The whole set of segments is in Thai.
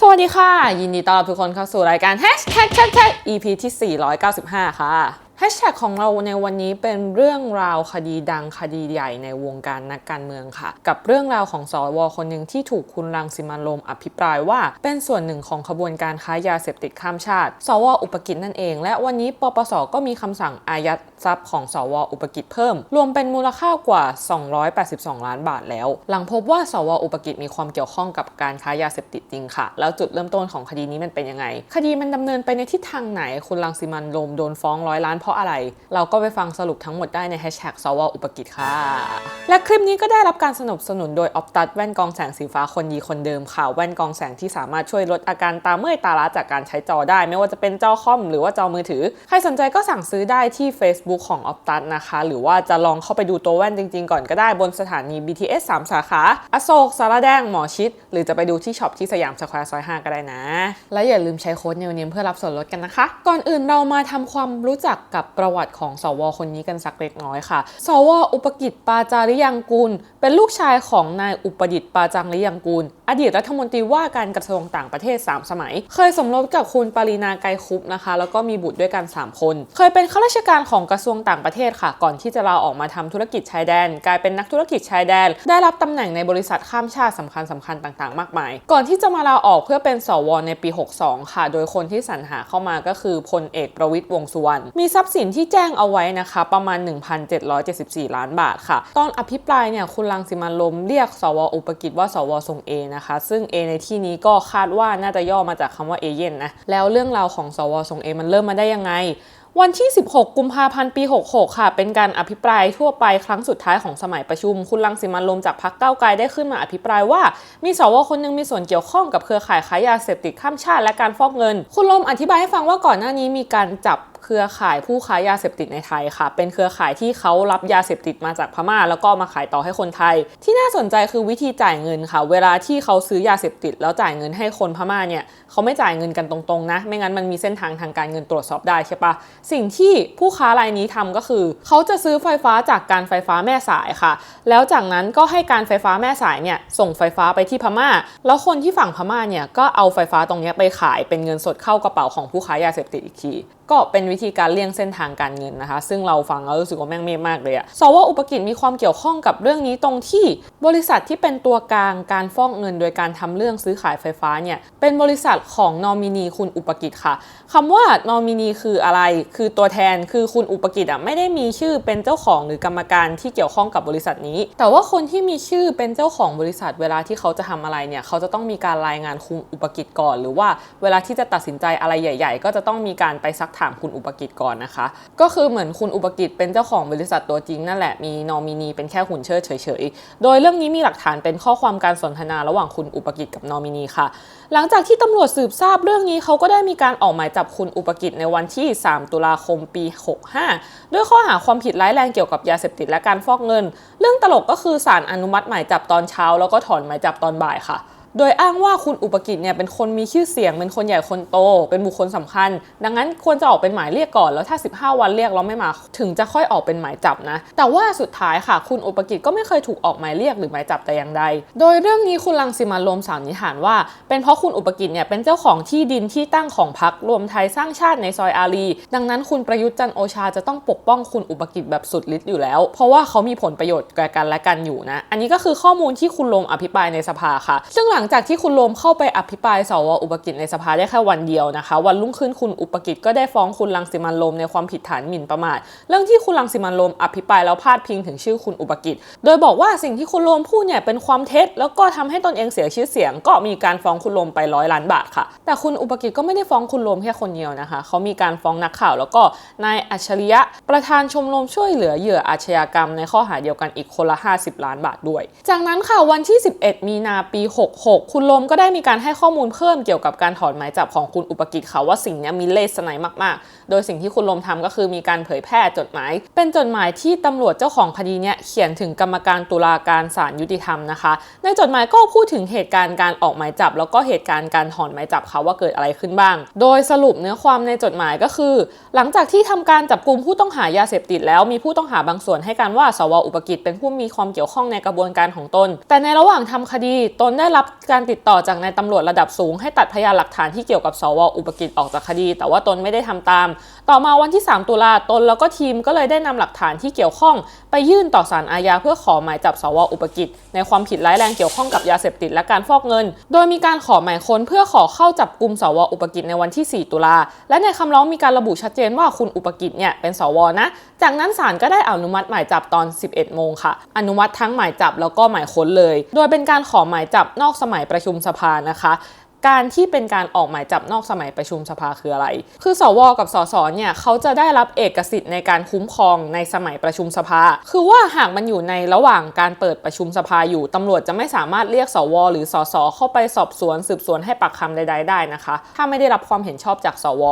สวัสดีค่ะ ยินดีต้อนรับทุกคนเข้าสู่รายการ Hashtag Tag Tag EP ที่ 495 ค่ะ Hashtag ของเราในวันนี้เป็นเรื่องราวคดีดังคดีใหญ่ในวงการนักการเมืองค่ะ กับเรื่องราวของสวคนหนึ่งที่ถูกคุณรังสิมันโรมอภิปรายว่า เป็นส่วนหนึ่งของขบวนการค้ายาเสพติดข้ามชาติ สวอุปกิจนั่นเอง และวันนี้ปปสก็มีคำสั่งอายัด ทรัพย์ของสวอุปกิจเพิ่ม รวมเป็นมูลค่ากว่า 282 ล้านบาทแล้ว หลังพบว่าสวอุปกิจมีความเกี่ยวข้องกับการค้ายาเสพติดจริงค่ะ แล้วจุดเริ่มต้นของคดีนี้มันเป็นยังไง คดีมันดำเนินไปในทิศทางไหน คุณรังสิมันโรมโดนฟ้องร้อยล้านเพราะอะไร เราก็ไปฟังสรุปทั้งหมดได้ในแฮชแท็กสวอุปกิจค่ะ และคลิปนี้ก็ได้รับการสนับสนุนโดยออ t ตัดแว่นกองแสงสีฟ้าคนดีคนเดิมค่ะ แว่นกองแสงที่สามารถช่วยลดอาการตาเมื่อยตาล้าจากการใช้จอได้ ไม่ว่าจะเป็นจอคอมหรือว่าจอมือถือ ใครสนใจก็สั่งซื้อได้ที่ Facebook ของออ t ตัดนะคะ หรือว่าจะลองเข้าไปดูตัวแว่นจริง ๆ ก่อนก็ได้บนสถานี BTS 3 สาขา อโศกสารแดงหมอชิด หรือจะไปดูที่ช็อปที่สยามสแควร์ซอย5ก็ได้นะ และอย่าลืมใช้โค้ดเนวเนมเพื่อรับส่วนลดกันนะคะ ก่อนอื่นเรามาทำความรู้จักกับประวัติของสวคนนี้กันสักเล็กน้อยค่ะ สวอุปกิจปาจาริยังกูล เป็นลูกชายของนายอุปดิษฐ์ปาจาริยังกูล อดีตรัฐมนตรีว่าการกระทรวงต่างประเทศ 3 สมัย เคยสมรสกับคุณปรินาไกรคุปนะคะ แล้วก็มีบุตรด้วยกัน 3 คน เคยเป็นข้าราชการของกระทรวงต่างประเทศค่ะ ก่อนที่จะลาออกมาทำธุรกิจชายแดน กลายเป็นนักธุรกิจชายแดน ได้รับตำแหน่งในบริษัทข้ามชาติสำคัญสำคัญต่างๆ มากมาย ก่อนที่จะมาลาออกเพื่อเป็นสวในปี 62 ค่ะ โดยคนที่สรรหาเข้ามาก็คือพลเอกประวิตยวงสุวรรณมีทรัพย์สินที่แจ้งเอาไว้นะคะ ประมาณ 1,774 ล้านบาทค่ะ ตอนอภิปรายเนี่ยคุณรังสิมันต์โรมเรียกสวอุปกิจว่าสวทรงเอนะคะ ซึ่ง A ในที่นี้ก็คาดว่าน่าจะย่อมาจากคำว่าเอเย่นนะแล้วเรื่องราวของสวทรงเอมันเริ่มมาได้ยังไง วันที่ 16 กุมภาพันธ์ ปี 66 ค่ะ เป็นการอภิปรายทั่วไปครั้งสุดท้ายของสมัยประชุม คุณรังสิมันลมจากพรรคก้าวไกลได้ขึ้นมาอภิปรายว่า มีสวคนหนึงมีส่วนเกี่ยวข้องกับเครือข่ายค้ายาเสพติดข้ามชาติและการฟอกเงิน คุณลมอธิบายให้ฟังว่าก่อนหน้านี้มีการจับ เครือข่ายผู้ค้ายาเสพติดในไทยค่ะ เป็นเครือข่ายที่เขารับยาเสพติดมาจากพม่า แล้วก็มาขายต่อให้คนไทย ที่น่าสนใจคือวิธีจ่ายเงินค่ะ เวลาที่เขาซื้อยาเสพติด แล้วจ่ายเงินให้คนพม่าเนี่ยเขาไม่จ่ายเงินกันตรงๆนะ ไม่งั้นมันมีเส้นทางทางการเงินตรวจสอบได้ใช่ปะสิ่งที่ผู้ค้ารายนี้ทำก็คือ เขาจะซื้อไฟฟ้าจากการไฟฟ้าแม่สายค่ะ แล้วจากนั้นก็ให้การไฟฟ้าแม่สายเนี่ยส่งไฟฟ้าไปที่พม่า แล้วคนที่ฝั่งพม่าเนี่ยก็เอาไฟฟ้าตรงนี้ไปขายเป็นเงินสดเข้ากระเป๋าของผู้ค้ายาเสพติดอีกที ก็เป็นวิธีการเลี่ยงเส้นทางการเงินนะคะ ซึ่งเราฟังแล้วรู้สึกว่าแม่งเมฆมากเลยอะสวอุปกิจมีความเกี่ยวข้องกับเรื่องนี้ตรงที่บริษัทที่เป็นตัวกลางการฟอกเงิน โดยการทำเรื่องซื้อขายไฟฟ้าเนี่ยเป็นบริษัทของนอมินีคุณอุปกิจค่ะคำว่านอมินีคืออะไร คือตัวแทนคือคุณอุปกิจอะไม่ได้มีชื่อเป็นเจ้าของหรือกรรมการที่เกี่ยวข้องกับบริษัทนี้ แต่ว่าคนที่มีชื่อเป็นเจ้าของบริษัทเวลาที่เขาจะทำอะไรเนี่ยเขาจะต้องมีการรายงานคุณอุปกิจก่อน หรือว่าเวลาที่จะตัดสินใจอะไรใหญ่ ๆ ก็จะต้องมีการไปซักถามคุณอุปกิจก่อนนะคะ ก็คือเหมือนคุณอุปกิจเป็นเจ้าของบริษัทตัวจริงนั่นแหละมีนอมินีเป็นแค่หุ่นเชิดเฉยๆ โดยเรื่องนี้มีหลักฐานเป็นข้อความการสนทนาระหว่างคุณอุปกิจกับนอมินีค่ะ หลังจากที่ตำรวจสืบทราบเรื่องนี้เขาก็ได้มีการออกหมายจับคุณอุปกิจในวันที่ 3 ตุลาคมปี 65 ด้วยข้อหาความผิดร้ายแรงเกี่ยวกับยาเสพติดและการฟอกเงิน เรื่องตลกก็คือศาลอนุมัติหมายจับตอนเช้า แล้วก็ถอนหมายจับตอนบ่ายค่ะ โดยอ้างว่าคุณอุปกิจเนี่ยเป็นคนมีชื่อเสียง เป็นคนใหญ่คนโต เป็นบุคคลสำคัญ ดังนั้นควรจะออกเป็นหมายเรียกก่อนแล้วถ้า 15 วันเรียกแล้วไม่มา ถึงจะค่อยออกเป็นหมายจับนะ แต่ว่าสุดท้ายค่ะ คุณอุปกิจก็ไม่เคยถูกออกหมายเรียกหรือหมายจับแต่อย่างใด โดยเรื่องนี้คุณลังสิมันต์โรมสันนิษฐานว่า เป็นเพราะคุณอุปกิจเนี่ยเป็นเจ้าของที่ดินที่ตั้งของพรรครวมไทยสร้างชาติในซอยอารีดังนั้นคุณประยุทธ์จันโอชาจะต้องปกป้องคุณอุปกิจแบบสุดฤทธิ์อยู่แล้ว เพราะว่าเขามีผลประโยชน์แก่กันและกันอยู่นะ อันนี้ก็คือข้อมูลที่คุณโรมอภิปรายในสภาค่ะ ซึ่งหลังงจากที่คุณโรมเข้าไปอภิปรายสวอุปกิจในสภาได้แค่วันเดียวนะคะ วันรุ่งขึ้นคุณอุปกิจก็ได้ฟ้องคุณรังสิมันโรมในความผิดฐานหมิ่นประมาทเรื่องที่คุณรังสิมันโรมอภิปรายแล้วพาดพิงถึงชื่อคุณอุปกิจ โดยบอกว่าสิ่งที่คุณโรมพูดเนี่ยเป็นความเท็จ แล้วก็ทำให้ตนเองเสียชื่อเสียง ก็มีการฟ้องคุณโรมไปร้อยล้านบาทค่ะ แต่คุณอุปกิจก็ไม่ได้ฟ้องคุณโรมแค่คนเดียวนะคะเขามีการฟ้องนักข่าว แล้วก็นายอัจฉริยะ ประธานชมรมช่วยเหลือเหยื่ออาชญากรรมในข้อหาเดียวกันอีกคนละ 50 ล้านบาทด้วย จากนั้นค่ะวันที่ 11 มีนาปี 66คุณโรมก็ได้มีการให้ข้อมูลเพิ่มเกี่ยวกับการถอนหมายจับของคุณอุปกิจค่ะว่าสิ่งนี้มีเลสไนมาก ๆ โดยสิ่งที่คุณลมทำก็คือมีการเผยแพร่จดหมาย เป็นจดหมายที่ตำรวจเจ้าของคดีเนี้ยเขียนถึงกรรมการตุลาการศาลยุติธรรมนะคะ ในจดหมายก็พูดถึงเหตุการณ์การออกหมายจับ แล้วก็เหตุการณ์การถอนหมายจับเขาว่าเกิดอะไรขึ้นบ้าง โดยสรุปเนื้อความในจดหมายก็คือ หลังจากที่ทำการจับกลุ่มผู้ต้องหายาเสพติด แล้วมีผู้ต้องหาบางส่วนให้การว่าสวอุปกิจเป็นผู้มีความเกี่ยวข้องในกระบวนการของตน แต่ในระหว่างทำคดีตนได้รับการติดต่อจากนายตำรวจระดับสูงให้ตัดพยานหลักฐานที่เกี่ยวกับสวอุปกิจออกจากคดี แต่ว่าตนไม่ได้ทำตาม ต่อมาวันที่ 3 ตุลาตนแล้วก็ทีมก็เลยได้นำหลักฐานที่เกี่ยวข้อง ไปยื่นต่อศาลอาญาเพื่อขอหมายจับสวอุปกิจ ในความผิดร้ายแรงเกี่ยวข้องกับยาเสพติดและการฟอกเงิน โดยมีการขอหมายค้นเพื่อขอเข้าจับกลุ่มสวอุปกิจในวันที่ 4 ตุลาและในคำร้องมีการระบุชัดเจนว่าคุณอุปกิจเนี่ยเป็นสวนะ จากนั้นศาลก็ได้อนุมัติหมายจับตอน 11 โมงค่ะ อนุมัติทั้งหมายจับแล้วก็หมายค้นเลย โดยเป็นการขอหมายจับนอกสมัยประชุมสภานะคะ การที่เป็นการออกหมายจับนอกสมัยประชุมสภาคืออะไร คือสวกับสสเนี่ยเขาจะได้รับเอกสิทธิ์ในการคุ้มครองในสมัยประชุมสภา คือว่าหากมันอยู่ในระหว่างการเปิดประชุมสภาอยู่ตำรวจจะไม่สามารถเรียกสว หรือสสเข้าไปสอบสวนสืบสวนให้ปากคำใด ๆ ได้นะคะ ถ้าไม่ได้รับความเห็นชอบจากสว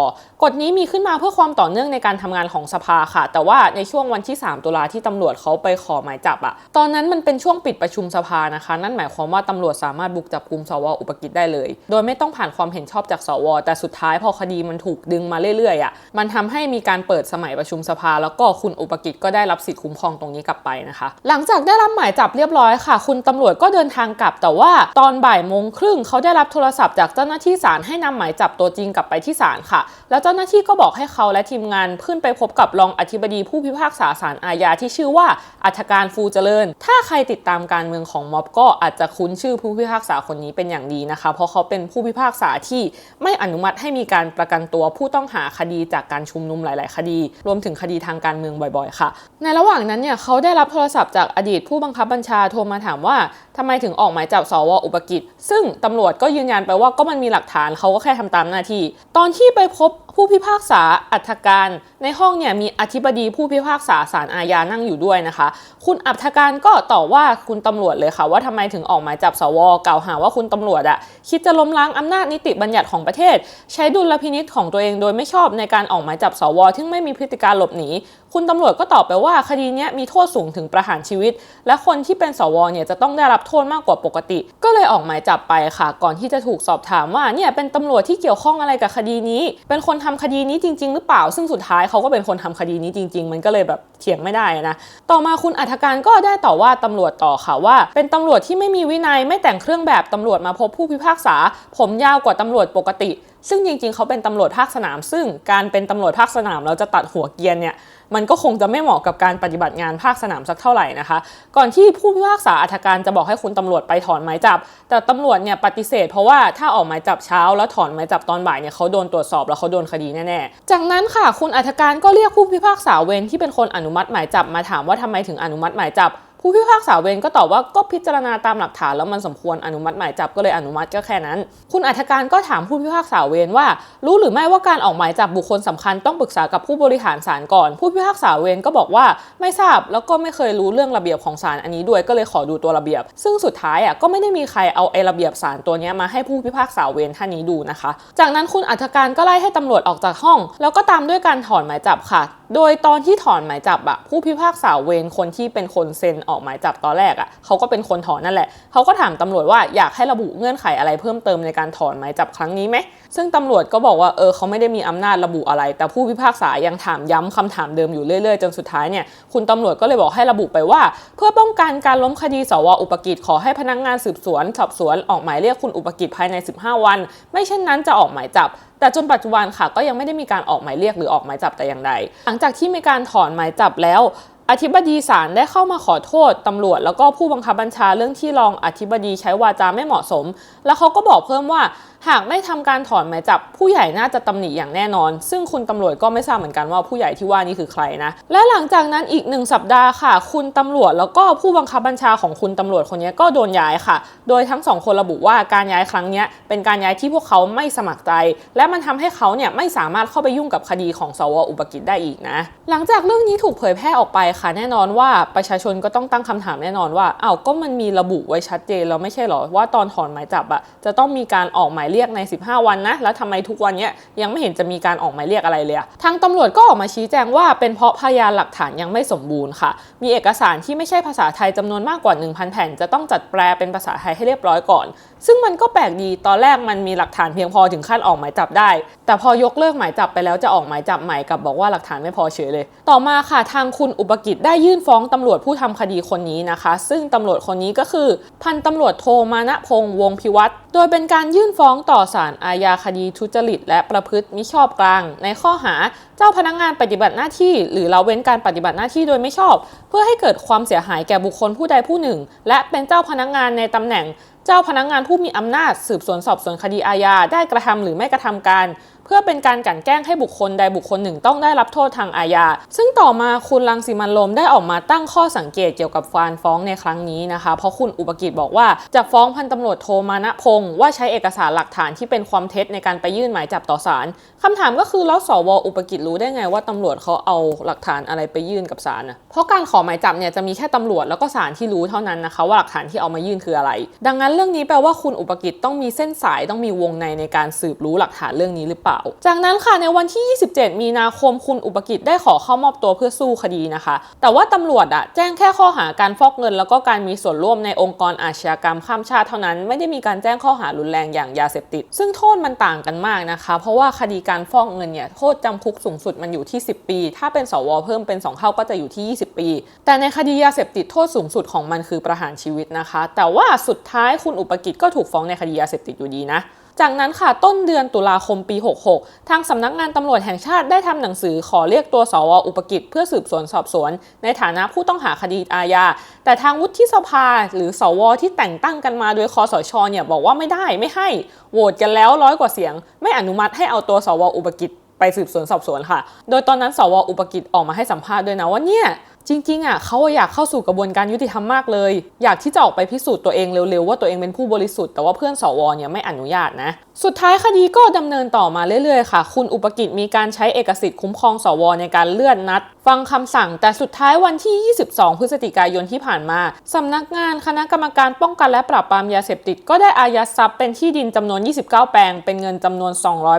กฎนี้มีขึ้นมาเพื่อความต่อเนื่องในการทำงานของสภาค่ะ แต่ว่าในช่วงวันที่ 3 ตุลาที่ตำรวจเขาไปขอหมายจับอะตอนนั้นมันเป็นช่วงปิดประชุมสภานะคะ นั่นหมายความว่าตำรวจสามารถบุกจับกลุ่มสวอุปกิจได้เลย โดยไม่ต้องผ่านความเห็นชอบจากสว แต่สุดท้ายพอคดีมันถูกดึงมาเรื่อยๆอะมันทำให้มีการเปิดสมัยประชุมสภา แล้วก็คุณอุปกิจก็ได้รับสิทธิคุ้มครองตรงนี้กลับไปนะคะ หลังจากได้รับหมายจับเรียบร้อยค่ะ คุณตำรวจก็เดินทางกลับ แต่ว่าตอนบ่ายโมงครึ่งเขาได้รับโทรศัพท์จากเจ้าหน้าที่ศาลให้นำหมายจับตัวจริงกลับไปที่ศาลค่ะ แล้วเจ้าหน้าที่ก็บอกให้เขาและทีมงานขึ้นไปพบกับรองอธิบดีผู้พิพากษาศาลอาญาที่ชื่อว่าอัธการฟูเจริญ ถ้าใครติดตามการเมืองของม็อบก็อาจจะคุ้นชื่อผู้พิพากษาคนนี้เป็นอย่างดีนะคะ เพราะเขาเป็นผู้พิพากษาที่ไม่อนุมัติให้มีการประกันตัวผู้ต้องหาคดีจากการชุมนุมหลาย ๆ คดี รวมถึงคดีทางการเมืองบ่อย ๆ ค่ะ ในระหว่างนั้นเนี่ยเขาได้รับโทรศัพท์จากอดีตผู้บังคับบัญชาโทรมาถามว่าทำไมถึงออกหมายจับสวอุปกิจ ซึ่งตำรวจก็ยืนยันไปว่าก็มันมีหลักฐานเขาก็แค่ทำตามหน้าที่ ตอนที่ไปพบผู้พิพากษาอัธการในห้องเนี่ยมีอธิบดีผู้พิพากษาศาลอาญานั่งอยู่ด้วยนะคะ คุณอัธการก็ต่อว่าคุณตำรวจเลยค่ะ ว่าทำไมถึงออกหมายจับสวกล่าวหาว่าคุณตำรวจอะคิดจะล้มล้างอำนาจนิติบัญญัติของประเทศ ใช้ดุลพินิษของตัวเองโดยไม่ชอบในการออกหมายจับสวที่ไม่มีพฤติการหลบหนี คุณตำรวจก็ตอบไปว่าคดีนี้มีโทษสูงถึงประหารชีวิต และคนที่เป็นสวเนี่ยจะต้องได้รับโทษมากกว่าปกติ ก็เลยออกหมายจับไปค่ะ ก่อนที่จะถูกสอบถามว่าเนี่ยเป็นตำรวจที่เกี่ยวข้องอะไรกับคดีนี้ เป็นคนทำคดีนี้จริง ๆ หรือเปล่า ซึ่งสุดท้ายเขาก็เป็นคนทำคดีนี้จริง ๆ มันก็เลยแบบเถียงไม่ได้นะ ต่อมาคุณอัธการก็ได้ต่อว่าตำรวจต่อค่ะว่า เป็นตำรวจที่ไม่มีวินัยไม่แต่งเครื่องแบบตำรวจมาพบผู้พิพากษา ผมยาวกว่าตำรวจปกติ ซึ่งจริงๆ เขาเป็นตำรวจภาคสนาม ซึ่งการเป็นตำรวจภาคสนามเราจะตัดหัวเกียนเนี่ย มันก็คงจะไม่เหมาะกับการปฏิบัติงานภาคสนามสักเท่าไหร่นะคะ ก่อนที่ผู้พิพากษาอัธการจะบอกให้คุณตำรวจไปถอนหมายจับ แต่ตำรวจเนี่ยปฏิเสธเพราะว่าถ้าออกหมายจับเช้าแล้วถอนหมายจับตอนบ่ายเนี่ยเขาโดนตรวจสอบแล้วเขาโดนคดีแน่ๆ จากนั้นค่ะคุณอัธการก็เรียกผู้พิพากษาเวรที่เป็นคนอนุมัติหมายจับมาถามว่าทำไมถึงอนุมัติหมายจับ ผู้พิพากษาเวรก็ตอบว่าก็พิจารณาตามหลักฐานแล้วมันสมควรอนุมัติหมายจับก็เลยอนุมัติก็แค่นั้น คุณอัธการก็ถามผู้พิพากษาเวรว่า รู้หรือไม่ว่าการออกหมายจับบุคคลสำคัญต้องปรึกษากับผู้บริหารศาลก่อน ผู้พิพากษาเวรก็บอกว่าไม่ทราบแล้วก็ไม่เคยรู้เรื่องระเบียบของศาลอันนี้ด้วยก็เลยขอดูตัวระเบียบ ซึ่งสุดท้ายอะก็ไม่ได้มีใครเอาไอ้ระเบียบศาลตัวนี้มาให้ผู้พิพากษาเวรท่านนี้ดูนะคะ จากนั้นคุณอัธการก็ไล่ให้ตำรวจออกจากห้อง แล้วก็ตามด้วยการถอนหมายจับค่ะ โดยตอนที่ถอนหมายจับอะผู้พิพากษาเวรคนที่เป็นคนเซ็นออกหมายจับตอนแรกอะเขาก็เป็นคนถอนนั่นแหละเขาก็ถามตำรวจว่าอยากให้ระบุเงื่อนไขอะไรเพิ่มเติมในการถอนหมายจับครั้งนี้ไหมซึ่งตำรวจก็บอกว่าเออเขาไม่ได้มีอำนาจระบุอะไร แต่ผู้พิพากษายังถามย้ำคำถามเดิมอยู่เรื่อยๆ จนสุดท้ายเนี่ยคุณตำรวจก็เลยบอกให้ระบุไปว่า เพื่อป้องกันการล้มคดีสวอุปกิจขอให้พนักงานสืบสวนสอบสวนออกหมายเรียกคุณอุปกิจภายใน 15 วัน ไม่เช่นนั้นจะออกหมายจับแต่จนปัจจุบันค่ะก็ยังไม่ได้มีการออกหมายเรียกหรือออกหมายจับแต่อย่างใด หลังจากที่มีการถอนหมายจับแล้ว อธิบดีศาลได้เข้ามาขอโทษตำรวจ แล้วก็ผู้บังคับบัญชาเรื่องที่รองอธิบดีใช้วาจาไม่เหมาะสม แล้วเขาก็บอกเพิ่มว่าหากไม่ทำการถอนหมายจับ ผู้ใหญ่น่าจะตำหนิอย่างแน่นอน ซึ่งคุณตำรวจก็ไม่ทราบเหมือนกันว่าผู้ใหญ่ที่ว่านี่คือใครนะ และหลังจากนั้นอีกหนึ่งสัปดาห์ค่ะ คุณตำรวจแล้วก็ผู้บังคับบัญชาของคุณตำรวจคนนี้ก็โดนย้ายค่ะ โดยทั้งสองคนระบุว่าการย้ายครั้งนี้เป็นการย้ายที่พวกเขาไม่สมัครใจ และมันทำให้เขาเนี่ยไม่สามารถเข้าไปยุ่งกับคดีของสวอุปกิจได้อีกนะ หลังจากเรื่องนี้ถูกเผยแพร่ออกไปค่ะ แน่นอนว่าประชาชนก็ต้องตั้งคำถามแน่นอนว่าอ้าวก็มันมีระบุไว้ชัดเจนแล้วไม่ใช่หรอว่าตอนถอนหมายจับอะจะต้องมีการออกหมายเรียกใน 15 วันนะ แล้วทำไมทุกวันเนี้ยยังไม่เห็นจะมีการออกหมายเรียกอะไรเลยทางตำรวจก็ออกมาชี้แจงว่าเป็นเพราะพยานหลักฐานยังไม่สมบูรณ์ค่ะ มีเอกสารที่ไม่ใช่ภาษาไทยจำนวนมากกว่า 1,000 แผ่น จะต้องจัดแปลเป็นภาษาไทยให้เรียบร้อยก่อน ซึ่งมันก็แปลกดีตอนแรกมันมีหลักฐานเพียงพอถึงขั้นออกหมายจับได้ แต่พอยกเลิกหมายจับไปแล้วจะออกหมายจับใหม่กับบอกว่าหลักฐานไม่พอเฉยเลย ต่อมาค่ะทางคุณอุปกิจได้ยื่นฟ้องตำรวจผู้ทำคดีคนนี้นะคะ ซึ่งตำรวจคนนี้ก็คือ พันตำรวจโทมานะพงษ์วงศ์พิวัตรโดยเป็นการยื่นฟ้องต่อศาลอาญาคดีทุจริตและประพฤติมิชอบกลาง ในข้อหาเจ้าพนักงานปฏิบัติหน้าที่ หรือละเว้นการปฏิบัติหน้าที่โดยไม่ชอบ เพื่อให้เกิดความเสียหายแก่บุคคลผู้ใดผู้หนึ่ง และเป็นเจ้าพนักงานในตำแหน่ง เจ้าพนักงานผู้มีอำนาจสืบสวนสอบสวนคดีอาญาได้กระทำหรือไม่กระทำการ เพื่อเป็นการกลั่นแกล้งให้บุคคลใดบุคคลหนึ่งต้องได้รับโทษทางอาญา ซึ่งต่อมาคุณรังสิมันต์โรมได้ออกมาตั้งข้อสังเกตเกี่ยวกับการฟ้องในครั้งนี้นะคะ เพราะคุณอุปกิจบอกว่าจะฟ้องพันตำรวจโทมานะพงศ์ว่าใช้เอกสารหลักฐานที่เป็นความเท็จในการไปยื่นหมายจับต่อศาลคำถามก็คือแล้วสวอุปกิจรู้ได้ไงว่าตำรวจเขาเอาหลักฐานอะไรไปยื่นกับศาลนะเพราะการขอหมายจับเนี่ยจะมีแค่ตำรวจแล้วก็ศาลที่รู้เท่านั้นนะคะว่าหลักฐานที่เอามายื่นคืออะไร ดังนั้นเรื่องนี้แปลว่าคุณอุปกิจต้องมีเส้นสายต้องมีวงในในการสืบรู้หลักฐานเรื่องนี้หรือเปล่า จากนั้นค่ะในวันที่ 27 มีนาคมคุณอุปกิจได้ขอเข้ามอบตัวเพื่อสู้คดีนะคะ แต่ว่าตำรวจอะแจ้งแค่ข้อหาการฟอกเงิน แล้วก็การมีส่วนร่วมในองค์กรอาชญากรรมข้ามชาติเท่านั้น ไม่ได้มีการแจ้งข้อหารุนแรงอย่างยาเสพติด ซึ่งโทษมันต่างกันมากนะคะ เพราะว่าคดีการฟอกเงินเนี่ยโทษจำคุกสูงสุดมันอยู่ที่ 10 ปี ถ้าเป็นสวเพิ่มเป็น 2 เท่าก็จะอยู่ที่ 20 ปี แต่ในคดียาเสพติดโทษสูงสุดของมันคือประหารชีวิตนะคะ แต่ว่าสุดท้ายคุณอุปกิจก็ถูกฟ้องในคดียาเสพติดอยู่ดีนะจากนั้นค่ะต้นเดือนตุลาคมปี 66 ทางสำนักงานตำรวจแห่งชาติได้ทำหนังสือขอเรียกตัวสวอุปกิจเพื่อสืบสวนสอบสวน ในฐานะผู้ต้องหาคดีอาญาแต่ทางวุฒิสภาหรือสวที่แต่งตั้งกันมาโดยคอสชเนี่ยบอกว่าไม่ได้ไม่ให้โหวตกันแล้วร้อยกว่าเสียง ไม่อนุมัติให้เอาตัวสวอุปกิจไปสืบสวนสอบสวนค่ะ โดยตอนนั้นสวอุปกิจออกมาให้สัมภาษณ์ด้วยนะว่าเนี่ย จริงๆอะเขาอยากเข้าสู่กระบวนการยุติธรรมมากเลย อยากที่จะออกไปพิสูจน์ตัวเองเร็วๆว่าตัวเองเป็นผู้บริสุทธิ์แต่ว่าเพื่อนสวเนี่ยไม่อนุญาตนะ สุดท้ายคดีก็ดำเนินต่อมาเรื่อยๆค่ะ คุณอุปกิจมีการใช้เอกสิทธิ์คุ้มครองสวในการเลื่อนนัด ฟังคำสั่ง แต่สุดท้ายวันที่ 22 พฤศจิกายนที่ผ่านมาสำนักงานคณะกรรมการป้องกันและปราบปรามยาเสพติด ก็ได้อายัดทรัพย์เป็นที่ดินจำนวน 29 แปลง เป็นเงินจำนวน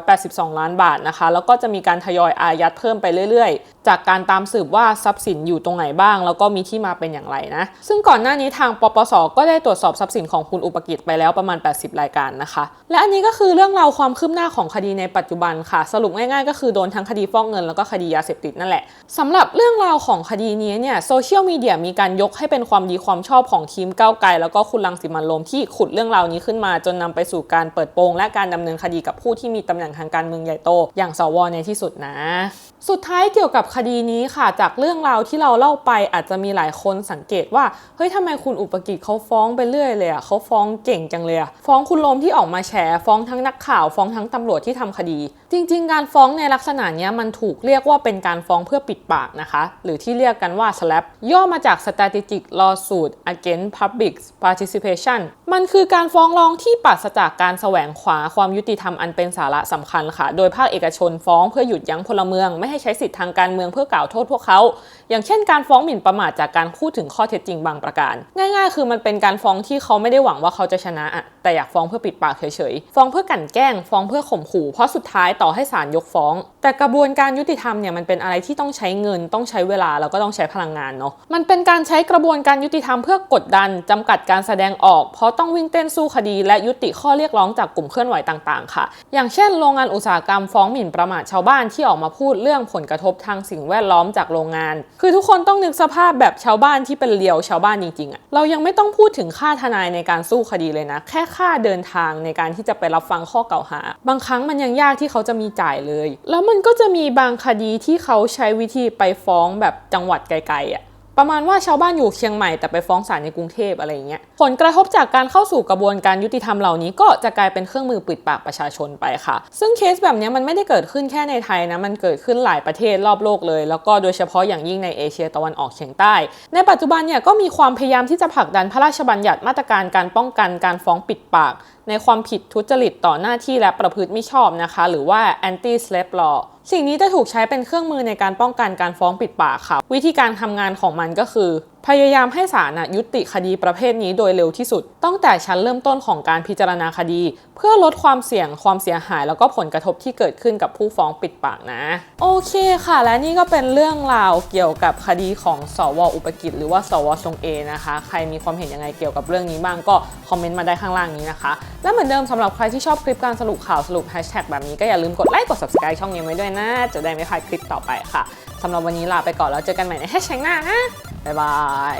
282 ล้านบาทนะคะ แล้วก็จะมีการทยอยอายัดเพิ่มไปเรื่อยๆ จากการตามสืบว่าทรัพย์สินอยู่ตรงไหนบ้าง แล้วก็มีที่มาเป็นอย่างไรนะ ซึ่งก่อนหน้านี้ทางปปส ก็ได้ตรวจสอบทรัพย์สินของคุณอุปกิจไปแล้วประมาณ 80 รายการนะคะ และอันนี้ก็คือเรื่องราวความคืบหน้าของคดีในปัจจุบันค่ะ สรุปง่ายๆ ก็คือโดนทั้งคดีฟอกเงินแล้วก็คดียาเสพติดนั่นแหละสำหรับเรื่องราวของคดีนี้เนี่ยโซเชียลมีเดียมีการยกให้เป็นความดีความชอบของทีมก้าวไกล แล้วก็คุณรังสิมันโรมที่ขุดเรื่องราวนี้ขึ้นมา จนนำไปสู่การเปิดโปงและการดำเนินคดีกับผู้ที่มีตำแหน่งทางการเมืองใหญ่โต อย่างสวในที่สุดนะ สุดท้ายเกี่ยวกับคดีนี้ค่ะ จากเรื่องราวที่เราเล่าไปอาจจะมีหลายคนสังเกตว่าเฮ้ยทำไมคุณอุปกิจเขาฟ้องไปเรื่อยเลยอะเขาฟ้องเก่งจังเลยอะฟ้องคุณโรมที่ออกมาแฉฟ้องทั้งนักข่าวฟ้องทั้งตำรวจที่ทำคดี จริง ๆ การฟ้องในลักษณะนี้มันถูกเรียกว่าเป็นการฟ้องเพื่อปิดปากนะคะ หรือที่เรียกกันว่า SLAP ย่อมาจาก Strategic Lawsuit Against Public Participation มันคือการฟ้องร้องที่ปราศจากการแสวงขวาความยุติธรรมอันเป็นสาระสำคัญค่ะ โดยภาคเอกชนฟ้องเพื่อหยุดยั้งพลเมือง ไม่ให้ใช้สิทธิทางการเมืองเพื่อกล่าวโทษพวกเขา อย่างเช่นการฟ้องหมิ่นประมาทจากการพูดถึงข้อเท็จจริงบางประการ ง่าย ๆ คือมันเป็นการฟ้องที่เขาไม่ได้หวังว่าเขาจะชนะอะแต่อยากฟ้องเพื่อปิดปากเฉยๆ ฟ้องเพื่อกั่นแกล้ง ฟ้องเพื่อข่มขู่ เพราะสุดท้ายต่อให้ศาลยกฟ้อง แต่กระบวนการยุติธรรมเนี่ยมันเป็นอะไรที่ต้องใช้เงิน ต้องใช้เวลา แล้วก็ต้องใช้พลังงานเนาะ มันเป็นการใช้กระบวนการยุติธรรมเพื่อกดดันจำกัดการแสดงออก เพราะต้องวิ่งเต้นสู้คดี และยุติข้อเรียกร้องจากกลุ่มเคลื่อนไหวต่างๆ ค่ะ อย่างเช่น โรงงานอุตสาหกรรมฟ้องหมิ่นประมาทชาวบ้านที่ออกมาพูดเรื่องผลกระทบทางสิ่งแวดล้อมจากโรงงาน คือทุกคนต้องนึกสภาพแบบชาวบ้านที่เป็นเลียวชาวบ้านจริงๆอะเรายังไม่ต้องพูดถึงค่าทนายในการสู้คดีเลยนะ แค่ค่าเดินทางในการที่จะไปรับฟังข้อกล่าวหา บางครั้งมันยังยากที่เขาจะมีจ่ายเลย แล้วมันก็จะมีบางคดีที่เขาใช้วิธีไปฟ้องแบบจังหวัดไกลๆอะ ประมาณว่าชาวบ้านอยู่เชียงใหม่แต่ไปฟ้องศาลในกรุงเทพอะไรอย่างเงี้ยผลกระทบจากการเข้าสู่กระบวนการยุติธรรมเหล่านี้ก็จะกลายเป็นเครื่องมือปิดปากประชาชนไปค่ะ ซึ่งเคสแบบนี้มันไม่ได้เกิดขึ้นแค่ในไทยนะมันเกิดขึ้นหลายประเทศรอบโลกเลย แล้วก็โดยเฉพาะอย่างยิ่งในเอเชียตะวันออกเฉียงใต้ ในปัจจุบันเนี่ยก็มีความพยายามที่จะผลักดันพระราชบัญญัติมาตรการการป้องกันการฟ้องปิดปาก ในความผิดทุจริตต่อหน้าที่และประพฤติมิชอบนะคะ หรือว่า anti slap law สิ่งนี้จะถูกใช้เป็นเครื่องมือในการป้องกันการฟ้องปิดปากค่ะ วิธีการทำงานของมันก็คือพยายามให้ศาลยุติคดีประเภทนี้โดยเร็วที่สุด ตั้งแต่ชั้นเริ่มต้นของการพิจารณาคดี เพื่อลดความเสี่ยงความเสียหาย แล้วก็ผลกระทบที่เกิดขึ้นกับผู้ฟ้องปิดปากนะ โอเคค่ะ และนี่ก็เป็นเรื่องราวเกี่ยวกับคดีของสวอุปกิจหรือว่าสวทรงเอนะคะ ใครมีความเห็นยังไงเกี่ยวกับเรื่องนี้บ้างก็คอมเมนต์มาได้ข้างล่างนี้นะคะ และเหมือนเดิมสำหรับใครที่ชอบคลิปการสรุปข่าวสรุปแฮชแท็กแบบนี้ก็อย่าลืมกดไลค์กด subscribe ช่องนี้ไว้ด้วยนะจะได้ไม่พลาดคลิปต่อไปค่ะ สำหรับวันนี้ลาไปก่อนแล้วเจอกันใหม่ในแฮชแท็กหน้านะบ๊ายบาย